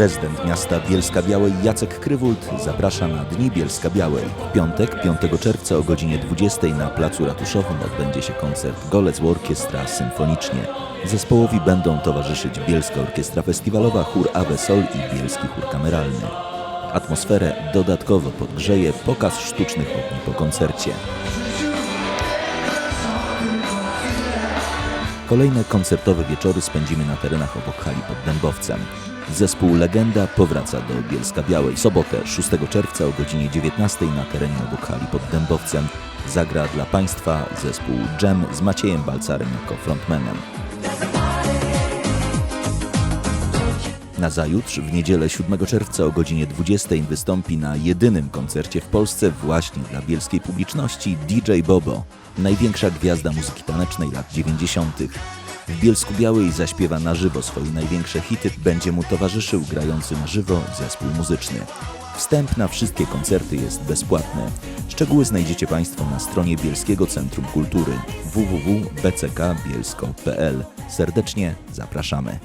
Prezydent miasta Bielska Białej Jacek Krywult zaprasza na Dni Bielska Białej. W piątek, 5 czerwca o godzinie 20 na Placu Ratuszowym odbędzie się koncert Golec Orkiestra Symfonicznie. Zespołowi będą towarzyszyć Bielska Orkiestra Festiwalowa, Chór Ave Sol i Bielski Chór Kameralny. Atmosferę dodatkowo podgrzeje pokaz sztucznych ogni po koncercie. Kolejne koncertowe wieczory spędzimy na terenach obok hali pod Dębowcem. Zespół Legenda powraca do Bielska Białej. Sobotę 6 czerwca o godzinie 19 na terenie obok hali pod Dębowcem zagra dla Państwa zespół Jam z Maciejem Balcarem jako frontmanem. Nazajutrz, w niedzielę 7 czerwca o godzinie 20 wystąpi na jedynym koncercie w Polsce właśnie dla bielskiej publiczności DJ Bobo, największa gwiazda muzyki tanecznej lat 90. W Bielsku Białej zaśpiewa na żywo swoje największe hity, będzie mu towarzyszył grający na żywo zespół muzyczny. Wstęp na wszystkie koncerty jest bezpłatny. Szczegóły znajdziecie Państwo na stronie Bielskiego Centrum Kultury www.bckbielsko.pl. Serdecznie zapraszamy.